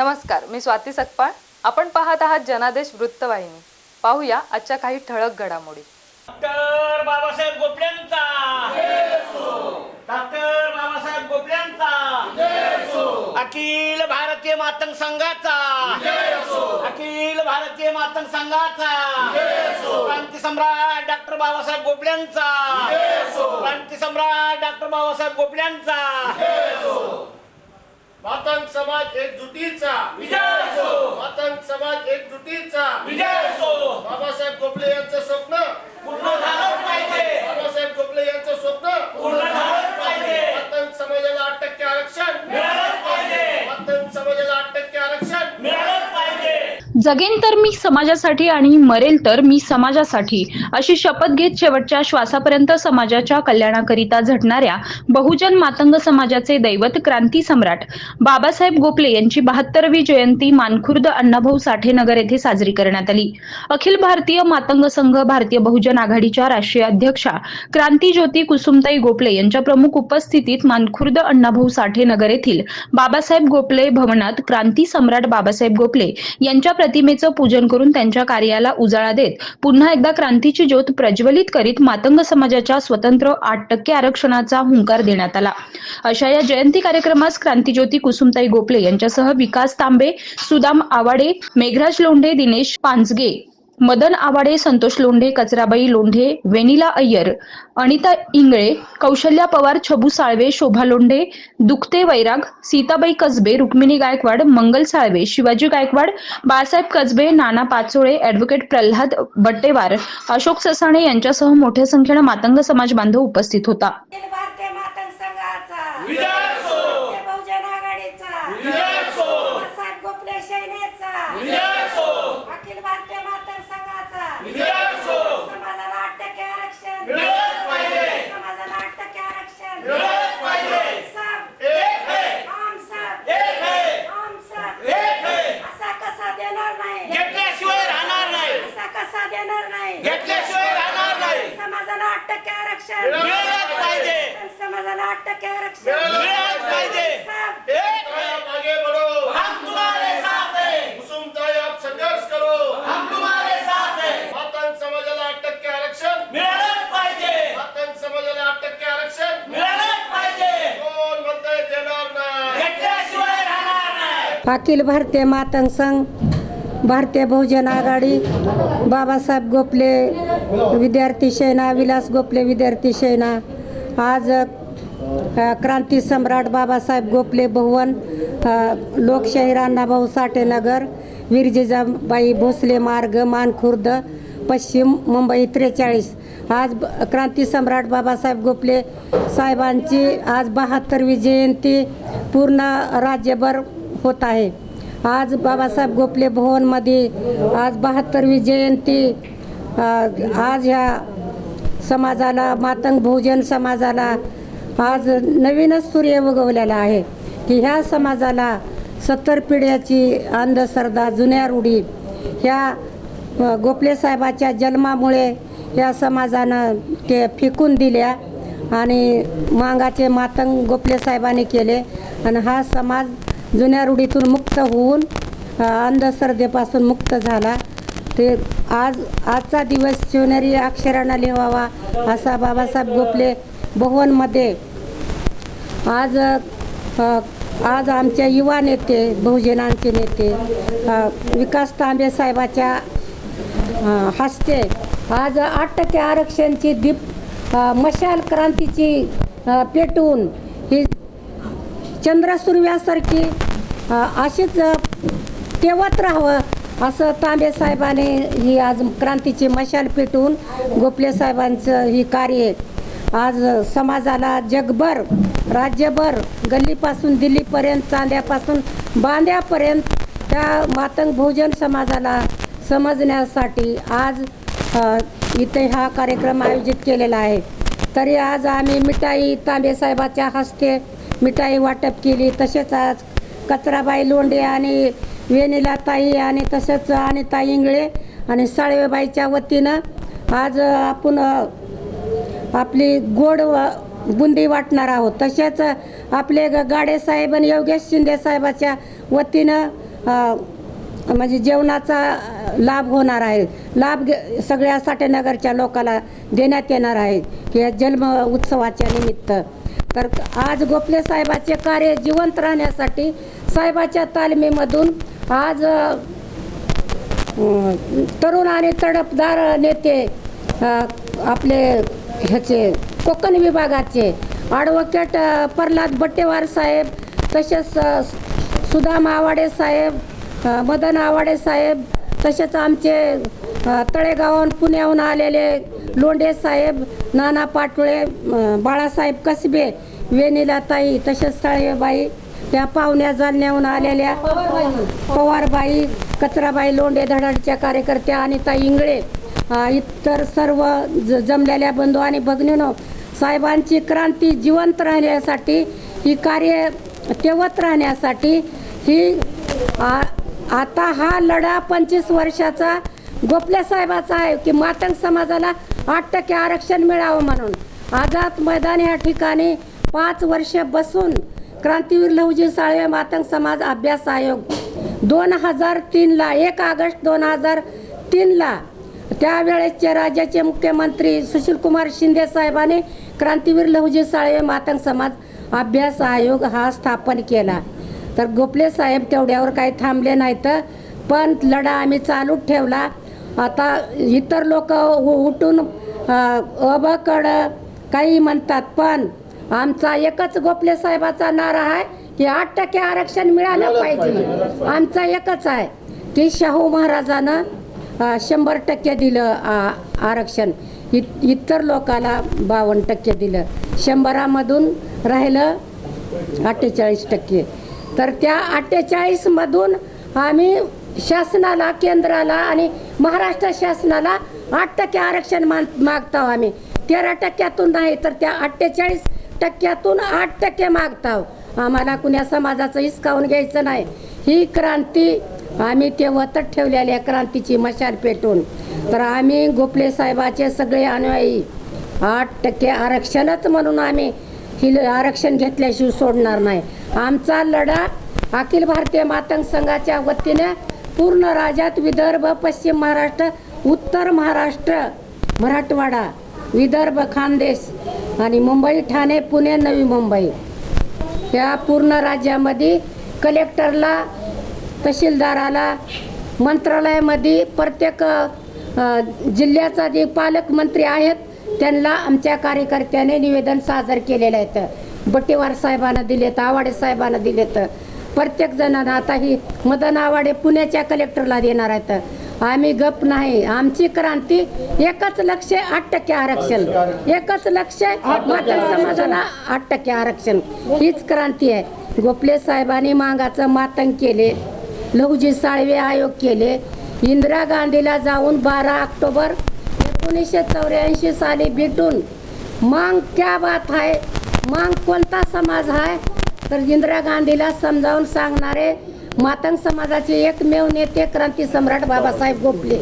नमस्कार मी स्वाती सकपाळ. आपण पाहत आहात जनादेश वृत्तवाहिनी. पाहूया आजच्या काही ठळक घडामोडी. डॉक्टर बाबासाहेब गोपल्यांचा. डॉक्टर बाबासाहेब गोपल्यांचा. अखिल भारतीय मातंग संघाचा. अखिल भारतीय मातंग संघाचा. क्रांती सम्राट डॉक्टर बाबासाहेब गोपल्यांचा. क्रांती सम्राट डॉक्टर बाबासाहेब गोपल्यांचा. मातंग समाज एकजुटीचा. विजय असो. मातंग समाज एकजुटीचा. विजय असो. बाबासाहेब गोखले यांचं स्वप्न. पूर्ण झालं पाहिजे. बाबासाहेब गोखले यांचं स्वप्न. पूर्ण झालं पाहिजे. मातंग समाजाला आठ जगेन तर मी समाजासाठी आणि मरेल तर मी समाजासाठी अशी शपथ घेत शेवटच्या श्वासापर्यंत समाजाच्या कल्याणाकरिता झटणाऱ्या बहुजन मातंग समाजाचे दैवत क्रांती सम्राट बाबासाहेब गोखले यांची बहात्तरवी जयंती मानखुर्द अण्णाभाऊ साठे नगर येथे साजरी करण्यात आली. अखिल भारतीय मातंग संघ भारतीय बहुजन आघाडीच्या राष्ट्रीय अध्यक्षा क्रांती ज्योती कुसुमताई गोपले यांच्या प्रमुख उपस्थितीत मानखुर्द अण्णाभाऊ साठे नगर येथील बाबासाहेब गोपले भवनात क्रांती सम्राट बाबासाहेब गोपले यांच्या प्रतिमेचं पूजन करून त्यांच्या कार्याला उजाळा देत पुन्हा एकदा क्रांतीची ज्योत प्रज्वलित करीत मातंग समाजाच्या स्वतंत्र आठ टक्के आरक्षणाचा हुंकार देण्यात आला. अशा या जयंती कार्यक्रमास क्रांतीज्योती कुसुमताई गोपले यांच्यासह विकास तांबे सुदाम आवाडे मेघराज लोंढे दिनेश पांजगे मदन आवाडे संतोष लोंढे कचराबाई लोंढे वेनिला अय्यर अनिता इंगळे कौशल्या पवार छबू साळवे शोभा लोंढे दुखते वैराग सीताबाई कसबे रुक्मिणी गायकवाड मंगल साळवे शिवाजी गायकवाड बाळासाहेब कसबे नाना पाचोळे ऍडव्होकेट प्रल्हाद बट्टेवार अशोक ससाणे यांच्यासह मोठ्या संख्येनं मातंग समाज बांधव उपस्थित होता अखिल भारतीय मातंग संघाचा विजय असो भारतीय बहुजन आघाडीचा विजय असो बाबासाहेब गोखले सेनेचा विजय असो अखिल भारतीय मातंग संघाचा विजय असो समाजाला आठ टक्के आरक्षण मिळालंच पाहिजे समाजाला आठ टक्के आरक्षण मिळालंच पाहिजे सब एक है आम सब एक है आम सब एक है असा कसा देणार नाही घेतल्याशिवाय राहणार नाही असा कसा देणार नाही घेतल्याशिवाय राहणार नाही समाजाला आठ टक्के आरक्षण मिळालंच पाहिजे समाजाला आठ टक्के आरक्षण मिळालंच पाहिजे सब एक है आप आगे बढ़ो हम तुम्हारे साथ हैं कुसुमताई आप संघर्ष करो हम तुम्हारे साथ हैं मातंग समाजाला आठ टक्के आरक्षण मिळालंच पाहिजे मातंग समाजाला आठ टक्के आरक्षण मिळालंच पाहिजे कोण म्हणतंय देणार नाही घेतल्याशिवाय राहणार नाही अखिल भारतीय मातंग संघ भारतीय बहुजन आघाडी बाबासाहेब गोपले विद्यार्थी सेना विलास गोपले विद्यार्थी सेना आज क्रांती सम्राट बाबासाहेब गोपले भवन लोकशाहीर लोकशाही अण्णाभाऊ साठेनगर विरजिजाबाई भोसले मार्ग मानखुर्द पश्चिम मुंबई त्रेचाळीस. आज क्रांती सम्राट बाबासाहेब गोपले साहेबांची आज बहात्तरवी जयंती. पूर्ण राज्यभर होत आहे. आज बाबासाहेब गोपले भवनमध्ये आज बहात्तरवी जयंती आज ह्या समाजाला मातंग भोजन समाजाला आज नवीनच सूर्य उगवलेला आहे. की ह्या समाजाला सत्तर पिढ्याची अंधश्रद्धा जुन्या रूढी ह्या अ, गोपले साहेबाच्या जन्मामुळे या समाजानं ते फेकून दिल्या आणि मांगाचे मातंग गोपले साहेबांनी केले. आणि हा समाज जुन्या रूढीतून मुक्त होऊन अंधश्रद्धेपासून मुक्त झाला. ते आज आजचा दिवस शिवनेरी अक्षरांना लिहावा असा बाबासाहेब गोपले भुवनमध्ये. आज आज आमच्या युवा नेते बहुजनांचे नेते विकास तांबे साहेबाच्या हस्ते आज आठ टक्के आरक्षणची दीप मशाल क्रांतीची पेटवून ही चंद्रसूर्यासारखी अशीच तेवत राहावं असं तांबे साहेबाने ही आज क्रांतीची मशाल पेटवून गोपले साहेबांचं ही कार्य आहे. आज समाजाला जगभर राज्यभर गल्लीपासून दिल्लीपर्यंत चांद्यापासून बांद्यापर्यंत त्या मातंग भोजन समाजाला समजण्यासाठी आज इथे हा कार्यक्रम आयोजित केलेला आहे तरी आज आम्ही मिठाई तांबे साहेबाच्या हस्ते मिठाई वाटप केली तसेच आज कचराबाई लोंढे आणि वेणीला ताई आणि तसेच ताई इंगळे आणि साळवेबाईच्या वतीनं आज आपण आपली गोड बुंदी वाटणार आहोत. तसेच आपले ग- गाडे साहेब आणि योगेश शिंदे साहेबाच्या वतीनं म्हणजे जेवणाचा लाभ होणार आहे. लाभ घे- सगळ्या साठेनगरच्या लोकाला देण्यात येणार आहे. की जन्म उत्सवाच्या निमित्त. तर आज गोपले साहेबाचे कार्य जिवंत राहण्यासाठी साहेबाच्या तालमीमधून आज तरुण आणि तडपदार नेते आपले ह्याचे कोकण विभागाचे ॲडव्होकेट प्रल्हाद बट्टेवार साहेब तसेच सुदाम आवाडे साहेब मदन आवाडे साहेब तसेच आमचे तळेगावहून पुण्याहून आलेले लोंढे साहेब नाना पाटोळे बाळासाहेब कसबे वेनिलाताई तसेच साळेबाई त्या पाहुण्या जालण्याहून आलेल्या पवारबाई कचराबाई लोंढे धडाडच्या कार्यकर्त्या आणि ताई इंगळे इतर सर्व ज जमलेल्या बंधू आणि भगिनीनो साहेबांची क्रांती जिवंत राहण्यासाठी ही कार्य तेवत राहण्यासाठी ही आ, आता हा लढा पंचवीस वर्षाचा गोपल्या साहेबाचा आहे की मातंग समाजाला आठ टक्के आरक्षण मिळावं म्हणून. आझाद मैदान या ठिकाणी पाच वर्ष बसून क्रांतीवीर लहुजी साळवे मातंग समाज अभ्यास आयोग दोन हजार तीनला एक ऑगस्ट दोन हजार तीनला त्यावेळेसचे राज्याचे मुख्यमंत्री सुशीलकुमार शिंदे साहेबांनी क्रांतीवीर लहुजी साळवे मातंग समाज अभ्यास आयोग हा स्थापन केला. तर गोपले साहेब तेवढ्यावर काही थांबले नाहीत पण लढा आम्ही चालूच ठेवला. आता इतर लोक उठून अबकड काही म्हणतात पण आमचा एकच गोपले साहेबाचा नारा आहे की आठ टक्के आरक्षण मिळालं पाहिजे. आमचा एकच आहे की शाहू महाराजानं शंभर टक्के दिलं आरक्षण. इ इतर लोकाला बावन्न टक्के दिलं. शंभरामधून राहिलं अठ्ठेचाळीस टक्के. तर त्या अठ्ठेचाळीसमधून आम्ही शासनाला केंद्राला आणि महाराष्ट्र शासनाला आठ टक्के आरक्षण मान मागतो आम्ही. तेरा टक्क्यातून नाही तर त्या अठ्ठेचाळीस टक्क्यातून आठ टक्के मागतो आम्हाला कुण्या समाजाचं हिसकावून घ्यायचं नाही. ही क्रांती आम्ही ते वतत ठेवलेल्या क्रांतीची मशाल पेटून. तर आम्ही गोपले साहेबाचे सगळे अनुयायी. आठ टक्के आरक्षणच म्हणून आम्ही ही आरक्षण घेतल्याशिवाय सोडणार नाही. आमचा लढा अखिल भारतीय मातंग संघाच्या वतीने पूर्ण राज्यात विदर्भ पश्चिम महाराष्ट्र उत्तर महाराष्ट्र मराठवाडा विदर्भ खानदेश आणि मुंबई ठाणे पुणे नवी मुंबई. या पूर्ण राज्यामध्ये कलेक्टरला तहसीलदाराला मंत्रालयामध्ये प्रत्येक जिल्ह्याचा जे पालकमंत्री आहेत त्यांना आमच्या कार्यकर्त्याने निवेदन सादर केलेलं आहेत बटेवार साहेबांना दिलेत आवाडे साहेबांना दिलेत. प्रत्येक जणांना आता ही मदन आवाडे पुण्याच्या कलेक्टरला देणार आहेत. आम्ही गप नाही आमची क्रांती एकच लक्ष आठ टक्के आरक्षण. एकच लक्ष मातंग समाजाला आठ टक्के आरक्षण. हीच क्रांती आहे. गोपले साहेबांनी मागाचं मातंग केले लहुजी साळवे आयोग केले. इंदिरा गांधीला जाऊन बारा ऑक्टोबर एकोणीसशे चौऱ्याऐंशी साली भेटून मांग क्या बात आहे मांग कोणता समाज आहे तर इंदिरा गांधीला समजावून सांगणारे मातंग समाजाचे एकमेव नेते क्रांती सम्राट बाबासाहेब गोखले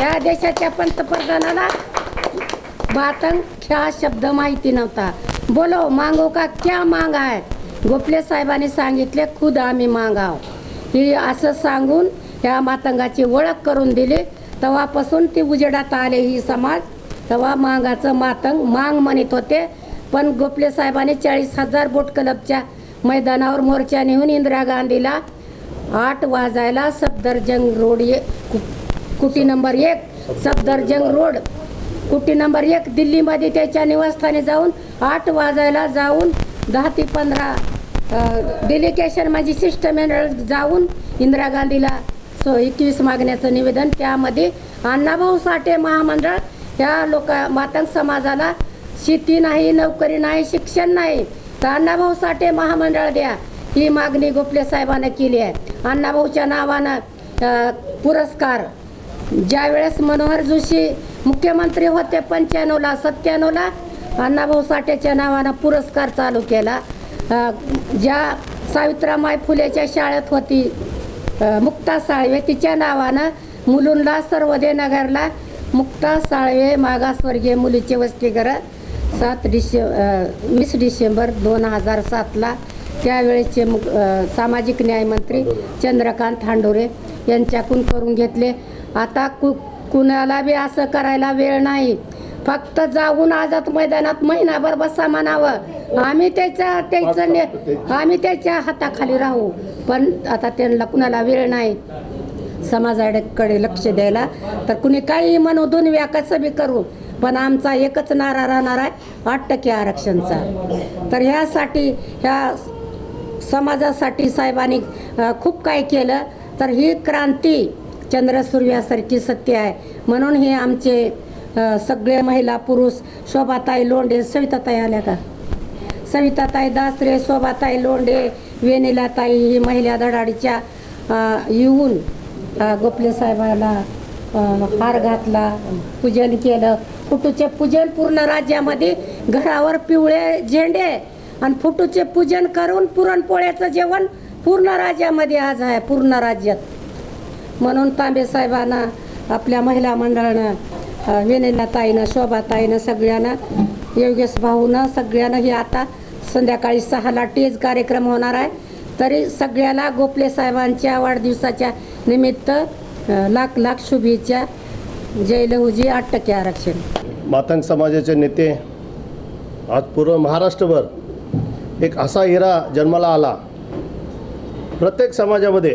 या देशाच्या पंतप्रधानाला मातंग ह्या शब्द माहिती नव्हता. बोलो मांगो का क्या मांग आहे? गोपले साहेबांनी सांगितले खुद आम्ही मागाव. ही असं सांगून त्या मातंगाची ओळख करून दिली. तेव्हापासून ती उजेडात आले ही समाज. तेव्हा मांगाचं मातंग मांग म्हणत होते. पण गोपले साहेबांनी चाळीस हजार बोट क्लबच्या मैदानावर मोर्चा नेऊन इंदिरा गांधीला आठ वाजायला सफदरजंग रोड ये कुटी नंबर एक सफदरजंग रोड. कुटी नंबर एक दिल्लीमध्ये त्याच्या निवासस्थानी जाऊन आठ वाजायला जाऊन दहा ते पंधरा डेलिगेशन माझी शिष्टमंडळ जाऊन इंदिरा गांधीला सो एकवीस मागण्याचं निवेदन. त्यामध्ये अण्णाभाऊ साठे महामंडळ ह्या लोक मातंग समाजाला शेती नाही नोकरी नाही शिक्षण नाही अण्णाभाऊ साठे महामंडळ द्या. ही मागणी गोपले साहेबांना केली आहे. अण्णाभाऊच्या नावानं पुरस्कार. ज्यावेळेस मनोहर जोशी मुख्यमंत्री होते पंच्याण्णवला सत्त्याण्णवला अण्णाभाऊ साठेच्या नावानं पुरस्कार चालू केला. ज्या सावित्रामाई फुलेच्या शाळेत होती मुक्ता साळवे तिच्या नावानं मुलुंडला सर्वदे नगरला मुक्ता साळवे मागासवर्गीय मुलीचे वसतिगृह सात डिसे वीस डिसेंबर दोन हजार सातला त्यावेळेचे मुख सामाजिक न्यायमंत्री चंद्रकांत हांडोरे यांच्याकडून करून घेतले. आता कु कुणाला बी असं करायला वेळ नाही. फक्त जाऊन आझाद मैदानात महिनाभर बसा म्हणावं. आम्ही त्याच्या त्याचं ने आम्ही त्याच्या हाताखाली राहू. पण आता त्यांना कुणाला वेळ नाही. समाजाकडे लक्ष द्यायला. तर कुणी काही म्हणू दोन व्या कसं बी करू. पण आमचा एकच नारा राहणार आहे आठ टक्के आरक्षणचा. तर ह्यासाठी ह्या समाजासाठी साहेबांनी खूप काय केलं. तर ही क्रांती चंद्रसूर्यासारखी सत्य आहे. म्हणून हे आमचे सगळे महिला पुरुष शोभाताई लोंढे सविताताई आल्या का? सविताताई दासरे शोभाताई लोंढे वेनिलाताई ही महिला धडाडीच्या येऊन गोपले साहेबाला हार घातला पूजन केलं. फुटूचे पूजन पूर्ण राज्यामध्ये घरावर पिवळे झेंडे आणि फुटूचे पूजन करून पुरणपोळ्याचं जेवण पूर्ण राज्यामध्ये आज आहे पूर्ण राज्यात. म्हणून तांबे साहेबांना आपल्या महिला मंडळानं अ, शोभाताईनं सगळ्यांना योगेश भाऊनं सगळ्यांना हे आता संध्याकाळी सहाला टेज कार्यक्रम होणार आहे. तरी सगळ्याला गोपले साहेबांच्या वाढदिवसाच्या निमित्त लाख लाख शुभेच्छा जय लहुजी आठ टक्के आरक्षण. मातंग समाजाचे नेते आज पूर्ण महाराष्ट्रभर एक असा हिरा जन्माला आला. प्रत्येक समाजामध्ये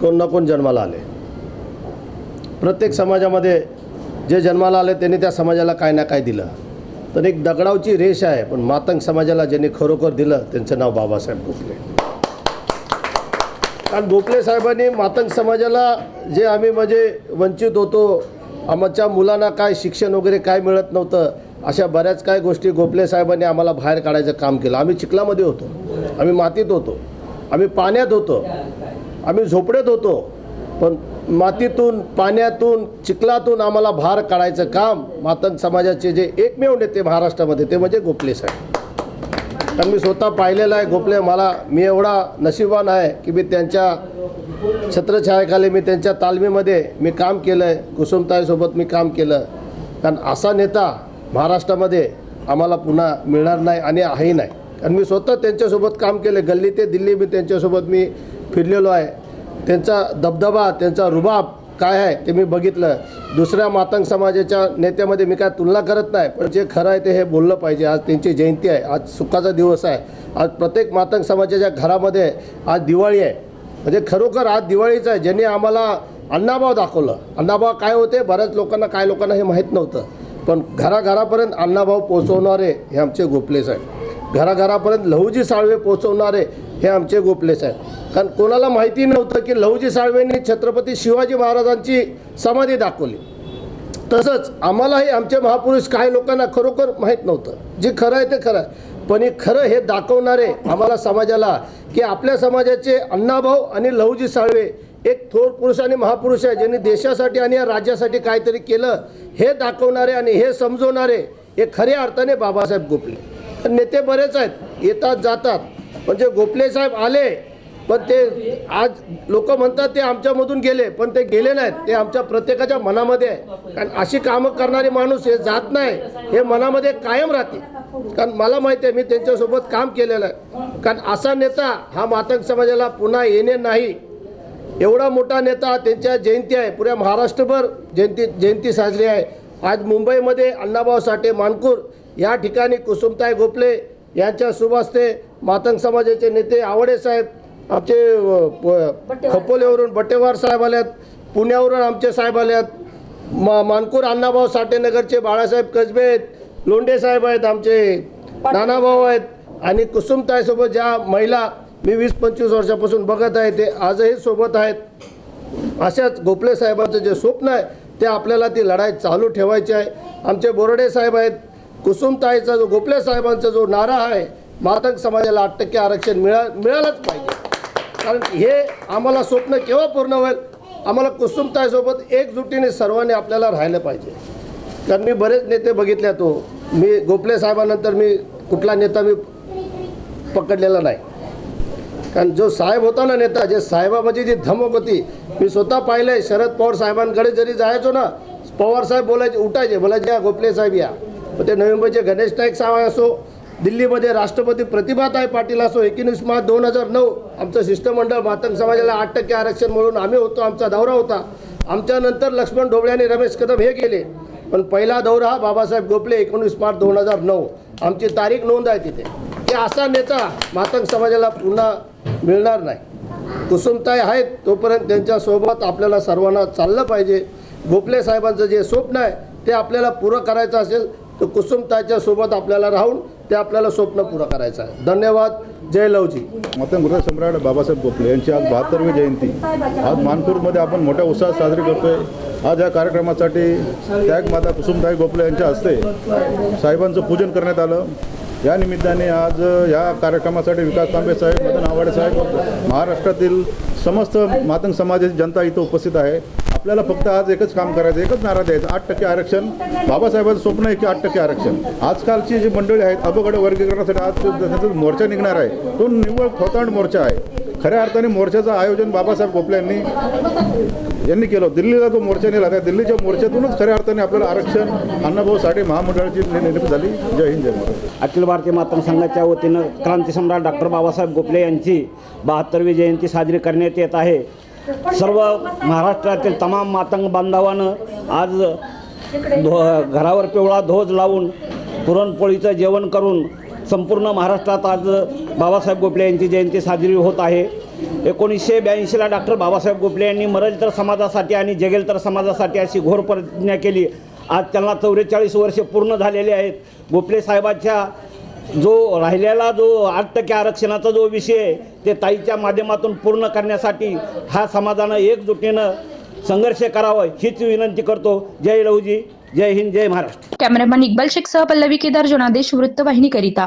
कोण ना कोण जन्माला आले. प्रत्येक समाजामध्ये जे जन्माला आले त्यांनी त्या समाजाला काय ना काय दिलं. तर एक दगडावची रेष आहे पण मातंग समाजाला ज्यांनी खरोखर दिलं त्यांचं नाव बाबासाहेब गोखले कारण गोखले साहेबांनी मातंग समाजाला जे आम्ही म्हणजे वंचित होतो आमच्या मुलांना काय शिक्षण वगैरे काय मिळत नव्हतं अशा बऱ्याच काय गोष्टी गोपले साहेबांनी आम्हाला बाहेर काढायचं काम केलं. आम्ही चिखलामध्ये होतो आम्ही मातीत होतो आम्ही पाण्यात होतो आम्ही झोपडेत होतो पण मातीतून पाण्यातून चिखलातून आम्हाला भार काढायचं काम मातंग समाजाचे जे एकमेव नेते महाराष्ट्रामध्ये ते म्हणजे गोपले साहेब. कारण मी स्वतः पाहिलेलं आहे गोपले मला मी एवढा नशिबान आहे की मी त्यांच्या छत्रछायाखाली मी त्यांच्या तालमीमध्ये मी काम केलं आहे कुसुमताईसोबत मी काम केलं. कारण असा नेता महाराष्ट्रामध्ये आम्हाला पुन्हा मिळणार नाही आणि आहे नाही. कारण मी स्वतः त्यांच्यासोबत काम केलं. गल्ली ते दिल्ली मी त्यांच्यासोबत मी फिरलेलो आहे. त्यांचा दबदबा त्यांचा रुबाब काय आहे ते मी बघितलं. दुसऱ्या मातंग समाजाच्या नेत्यामध्ये मी काय तुलना करत नाही. पण जे खरं आहे ते हे बोललं पाहिजे. आज त्यांची जयंती आहे. आज सुखाचा दिवस आहे. आज प्रत्येक मातंग समाजाच्या घरामध्ये आज दिवाळी आहे. म्हणजे खरोखर आज दिवाळीचं आहे ज्यांनी आम्हाला अण्णाभाव दाखवलं. अण्णाभाव काय होते? बऱ्याच लोकांना काय लोकांना हे माहीत नव्हतं. पण घराघरापर्यंत अण्णाभाव पोचवणारे हे आमचे गोपले साहेब. घराघरापर्यंत लहूजी साळवे पोचवणारे हे आमचे गोपले साहेब. कारण कोणाला माहिती नव्हतं की लहूजी साळवेंनी छत्रपती शिवाजी महाराजांची समाधी दाखवली. तसंच आम्हालाही आमचे महापुरुष काही लोकांना खरोखर माहीत नव्हतं. जे खरं आहे ते खरं आहे. पण हे खरं हे दाखवणारे आम्हाला समाजाला की आपल्या समाजाचे अण्णाभाऊ आणि लहुजी साळवे एक थोर पुरुष आणि महापुरुष आहे ज्यांनी देशासाठी आणि या राज्यासाठी काहीतरी केलं हे दाखवणारे आणि हे समजवणारे हे खऱ्या अर्थाने बाबासाहेब गोपले. तर नेते बरेच आहेत येतात जातात. म्हणजे गोपले साहेब आले पण ते आज लोक म्हणतात ते आमच्यामधून गेले पण ते गेले नाहीत. ते आमच्या प्रत्येकाच्या मनामध्ये आहे. कारण अशी कामं करणारे माणूस हे जात नाही. हे मनामध्ये कायम राहते. कारण मला माहिती आहे मी त्यांच्यासोबत काम केलेलं आहे. कारण असा नेता हा मातंग समाजाला पुन्हा येणे नाही. एवढा मोठा नेता त्यांच्या जयंती आहे. पुऱ्या महाराष्ट्रभर जयंती जयंती साजरी आहे. आज मुंबईमध्ये अण्णाभाऊ साठे मानकूर या ठिकाणी कुसुमताई गोपले यांच्या सुभासते मातंग समाजाचे नेते आवडे साहेब आमचे खोपोलीवरून बटेवार साहेब आल्यात पुण्यावरून आमचे साहेब आल्यात मा मानपूर अण्णाभाऊ साठेनगरचे बाळासाहेब कसबे आहेत लोंढे साहेब आहेत आमचे नानाभाऊ आहेत आणि कुसुमताईसोबत ज्या महिला मी वीस पंचवीस वर्षापासून बघत आहे ते आजही सोबत आहेत. अशाच गोपले साहेबांचं जे स्वप्न आहे ते आपल्याला ती लढाई चालू ठेवायची आहे. आमचे बोर्डे साहेब आहेत कुसुमताईचा जो गोपले साहेबांचा जो नारा आहे मातंग समाजाला आठ टक्के आरक्षण मिळा मिळालंच पाहिजे. कारण हे आम्हाला स्वप्न केव्हा पूर्ण होईल? आम्हाला कुसुमताईसोबत एकजुटीने सर्वांनी आपल्याला राहिलं पाहिजे. कारण मी बरेच नेते बघितले तो हो. मी गोपले साहेबानंतर मी कुठला नेता मी पकडलेला नाही. कारण जो साहेब होता ना नेता जे साहेबामध्ये जी धमक होती मी स्वतः पाहिलंय शरद पवार साहेबांकडे जरी जायचो ना पवार साहेब बोलायचे उठायचे बोलायचे या गोपले साहेब या. मग ते नवी मुंबईचे गणेश नाईक साहेब असो दिल्लीमध्ये राष्ट्रपती प्रतिभाताई पाटील असो एकोणीस मार्च दोन हजार नऊ आमचं शिष्टमंडळ मातंग समाजाला आठ टक्के आरक्षण म्हणून आम्ही होतो आमचा दौरा होता. आमच्यानंतर लक्ष्मण ढोबळे आणि रमेश कदम हे गेले. पण पहिला दौरा हा बाबासाहेब गोपले एकोणीस मार्च दोन हजार नऊ. आमची तारीख नोंद आहे तिथे. की असा नेता मातंग समाजाला पुन्हा मिळणार नाही. कुसुमताई आहेत तोपर्यंत त्यांच्यासोबत आपल्याला सर्वांना चाललं पाहिजे. गोपले साहेबांचं जे स्वप्न आहे ते आपल्याला पुरं करायचं असेल तर कुसुमताईच्या सोबत आपल्याला राहून ते आपल्याला स्वप्न पुरं करायचं आहे. धन्यवाद. जय लवजी. मतंग सम्राट बाबासाहेब गोखले यांची आज बहात्तरवी जयंती. आज मानपूरमध्ये आपण मोठ्या उत्साहात साजरी करतोय. आज या कार्यक्रमासाठी त्यागमाता कुसुमताई गोखले यांच्या हस्ते साहेबांचं पूजन करण्यात आलं. या निमित्ताने आज या कार्यक्रमासाठी विकास तांबे साहेब मदन आवाडे साहेब महाराष्ट्रातील समस्त मातंग समाजाची जनता इथं उपस्थित आहे. आपल्याला फक्त आज एकच काम करायचं एकच नारा द्यायचा आठ टक्के आरक्षण. बाबासाहेबांचं स्वप्न आहे की आठ टक्के आरक्षण. आजकालची जी मंडळी आहेत अपघड वर्गीकरणासाठी आज त्याचा मोर्चा निघणार आहे. तो निव्वळ खोतांड मोर्चा आहे. खऱ्या अर्थाने मोर्चाचं आयोजन बाबासाहेब गोपले यांनी यांनी केलं. दिल्लीला जो मोर्चा नेला त्या दिल्लीच्या मोर्चातूनच खऱ्या अर्थाने आपल्याला आरक्षण अण्णाभाऊ साठे महामंडळाची निर्मिती झाली. जय हिंद जय अखिल भारतीय मातंग संघाच्या वतीनं क्रांतीसम्राट डॉक्टर बाबासाहेब गोपले यांची बहात्तरवी जयंती साजरी करण्यात येत आहे. सर्व महाराष्ट्रातील तमाम मातंग बांधवानं आज धो घरावर पिवळा ध्वज लावून पुरणपोळीचं जेवण करून संपूर्ण महाराष्ट्रात आज बाबासाहेब गोपले यांची जयंती साजरी होत आहे. एकोणीसशे ब्याऐंशीला डॉक्टर बाबासाहेब गोपले यांनी मरलतर समाजासाठी आणि जगेलतर समाजासाठी अशी घोर प्रतिज्ञा केली. आज त्यांना चौवेचाळीस वर्षे पूर्ण झालेले आहेत. गोपले साहेबांच्या जो राहिलेला जो आठ टक्के आरक्षणाचा जो विषय आहे ते ताईच्या माध्यमातून पूर्ण करण्यासाठी हा समाजानं एकजुटीनं संघर्ष करावं हीच विनंती करतो. जय लहुजी जय हिंद जय महाराष्ट्र. कॅमेरामॅन इक्बाल शेखसह पल्लवी केदार जनादेश वृत्तवाहिनीकरिता.